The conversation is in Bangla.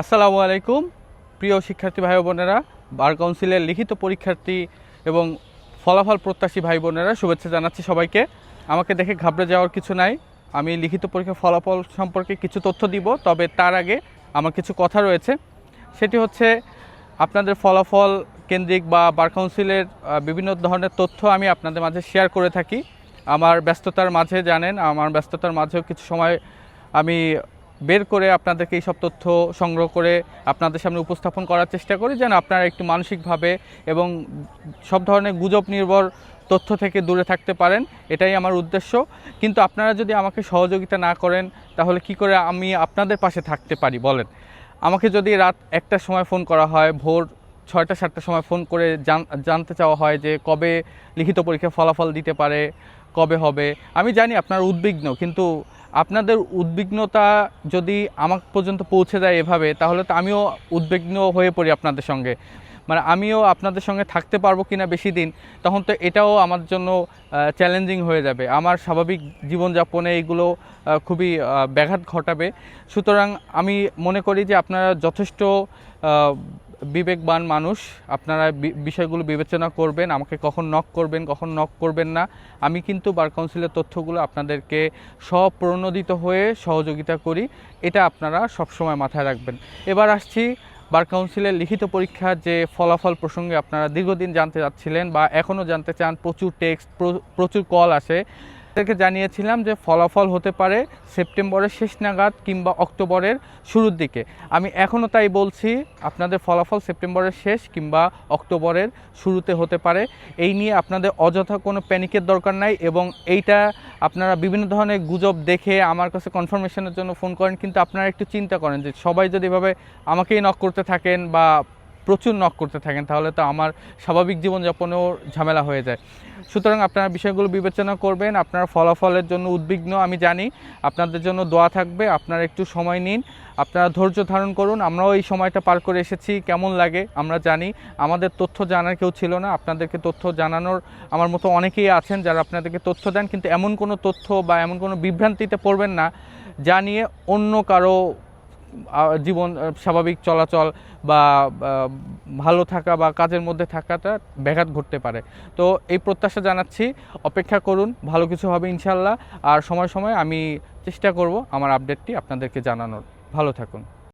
আসসালামু আলাইকুম। প্রিয় শিক্ষার্থী ভাই বোনেরা, বার কাউন্সিলের লিখিত পরীক্ষার্থী এবং ফলাফল প্রত্যাশী ভাই বোনেরা, শুভেচ্ছা জানাচ্ছি সবাইকে। আমাকে দেখে ঘাবড়ে যাওয়ার কিছু নাই। আমি লিখিত পরীক্ষার ফলাফল সম্পর্কে কিছু তথ্য দিব, তবে তার আগে আমার কিছু কথা রয়েছে। সেটি হচ্ছে, আপনাদের ফলাফল কেন্দ্রিক বা বার কাউন্সিলের বিভিন্ন ধরনের তথ্য আমি আপনাদের মাঝে শেয়ার করে থাকি। আমার ব্যস্ততার মাঝে জানেন, আমার ব্যস্ততার মাঝেও কিছু সময় আমি বের করে আপনাদেরকে এই সব তথ্য সংগ্রহ করে আপনাদের সামনে উপস্থাপন করার চেষ্টা করি যেন আপনারা একটু মানসিকভাবে এবং সব ধরনের গুজব নির্ভর তথ্য থেকে দূরে থাকতে পারেন, এটাই আমার উদ্দেশ্য। কিন্তু আপনারা যদি আমাকে সহযোগিতা না করেন, তাহলে কি করে আমি আপনাদের পাশে থাকতে পারি বলেন? আমাকে যদি রাত একটার সময় ফোন করা হয়, ভোর ছয়টা সাতটার সময় ফোন করে জান- জানতে চাওয়া হয় যে কবে লিখিত পরীক্ষার ফলাফল দিতে পারে কবে হবে? আমি জানি আপনারা উদ্বিগ্ন, কিন্তু আপনাদের উদ্বিগ্নতা যদি আমার পর্যন্ত পৌঁছে যায় এভাবে, তাহলে তো আমিও উদ্বিগ্ন হয়ে পড়ি আপনাদের সঙ্গে। মানে আমিও আপনাদের সঙ্গে থাকতে পারব কিনা বেশি দিন, তখন তো এটাও আমার জন্য চ্যালেঞ্জিং হয়ে যাবে। আমার স্বাভাবিক জীবনযাপনে এইগুলো খুবই ব্যাঘাত ঘটাবে। সুতরাং আমি মনে করি যে আপনারা যথেষ্ট বিবেকবান মানুষ, আপনারা বিষয়গুলো বিবেচনা করবেন, আমাকে কখন নক করবেন, কখন নক করবেন না। আমি কিন্তু বার কাউন্সিলের তথ্যগুলো আপনাদেরকে স্বপ্রণোদিত হয়ে সহযোগিতা করি, এটা আপনারা সবসময় মাথায় রাখবেন। এবার আসছি বার কাউন্সিলের লিখিত পরীক্ষার যে ফলাফল প্রসঙ্গে আপনারা দীর্ঘদিন জানতে চাচ্ছিলেন বা এখনও জানতে চান, প্রচুর টেক্সট প্রচুর কল আসে। তাদেরকে জানিয়েছিলাম যে ফলাফল হতে পারে সেপ্টেম্বরের শেষ নাগাদ কিংবা অক্টোবরের শুরুর দিকে। আমি এখনও তাই বলছি, আপনাদের ফলাফল সেপ্টেম্বরের শেষ কিংবা অক্টোবরের শুরুতে হতে পারে। এই নিয়ে আপনাদের অযথা কোনো প্যানিকের দরকার নাই এবং এইটা আপনারা বিভিন্ন ধরনের গুজব দেখে আমার কাছে কনফার্মেশনের জন্য ফোন করেন, কিন্তু আপনারা একটু চিন্তা করেন যে সবাই যদি এভাবে আমাকেই নক করতে থাকেন বা প্রচুর নক করতে থাকেন, তাহলে তো আমার স্বাভাবিক জীবনযাপনেও ঝামেলা হয়ে যায়। সুতরাং আপনারা বিষয়গুলো বিবেচনা করবেন, আপনার ফলাফলের জন্য উদ্বিগ্ন, আমি জানি। আপনাদের জন্য দোয়া থাকবে, আপনারা একটু সময় নিন, আপনারা ধৈর্য ধারণ করুন, আমরাও এই সময়টা পার করে এসেছি, কেমন লাগে আমরা জানি। আমাদের তথ্য জানার কেউ ছিল না, আপনাদেরকে তথ্য জানানোর আমার মতো অনেকেই আছেন যারা আপনাদেরকে তথ্য দেন, কিন্তু এমন কোনো তথ্য বা এমন কোনো বিভ্রান্তিতে পড়বেন না যা নিয়ে অন্য কারও জীবন স্বাভাবিক চলাচল বা ভালো থাকা বা কাজের মধ্যে থাকাটা ব্যাঘাত ঘটতে পারে। তো এই প্রত্যাশা জানাচ্ছি। অপেক্ষা করুন, ভালো কিছু হবে ইনশাল্লাহ। আর সময় সময় আমি চেষ্টা করব আমার আপডেটটি আপনাদেরকে জানানোর। ভালো থাকুন।